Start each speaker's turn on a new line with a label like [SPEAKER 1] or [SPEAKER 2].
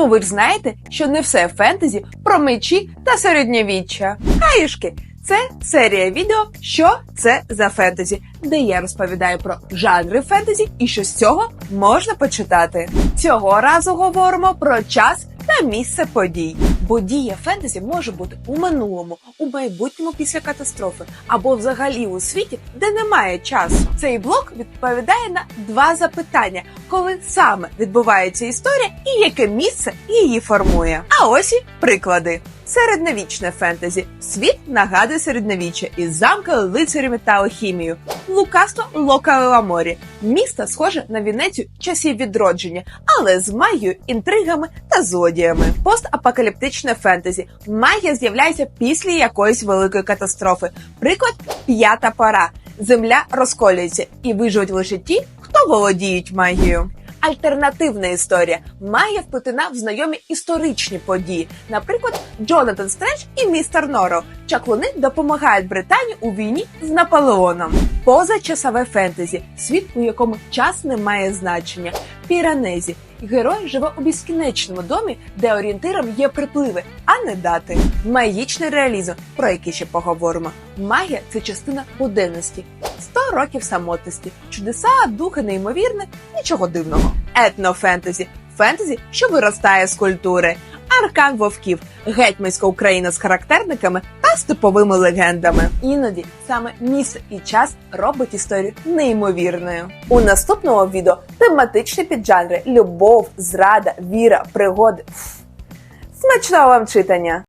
[SPEAKER 1] Ну ви ж знаєте, що не все фентезі про мечі та середньовіччя. Хаїшки! Це серія відео Що це за фентезі, де я розповідаю про жанри фентезі і що з цього можна почитати. Цього разу говоримо про час та місце подій. Бо дія фентезі може бути у минулому, у майбутньому після катастрофи, або взагалі у світі, де немає часу. Цей блок відповідає на два запитання: коли саме відбувається історія і яке місце її формує. А ось і приклади. Середньовічне фентезі. Світ нагадує середньовіччя із замками, лицарями та алхімією. Лукавство Локаламорі. Місто схоже на Венецію часів відродження, але з магією, інтригами та злодіями. Постапокаліптичне фентезі. Магія з'являється після якоїсь великої катастрофи. Приклад п'ята пора. Земля розколюється і виживуть лише ті, хто володіють магією. Альтернативна історія. Магія вплетена в знайомі історичні події. Наприклад, Джонатан Стрендж і містер Норо. Чаклуни допомагають Британії у війні з Наполеоном. Позачасове фентезі світ, у якому час не має значення. Піранезі. Герой живе у безкінечному домі, де орієнтиром є припливи, а не дати. Магічний реалізм, про який ще поговоримо. Магія це частина буденності. 100 років самотності, чудеса, духи неймовірне, нічого дивного. Етнофентезі фентезі, що виростає з культури. Аркан вовків, гетьманська Україна з характерниками та степовими легендами. Іноді саме місце і час робить історію неймовірною. У наступному відео тематичні піджанри: любов, зрада, віра, пригоди. Смачного вам читання!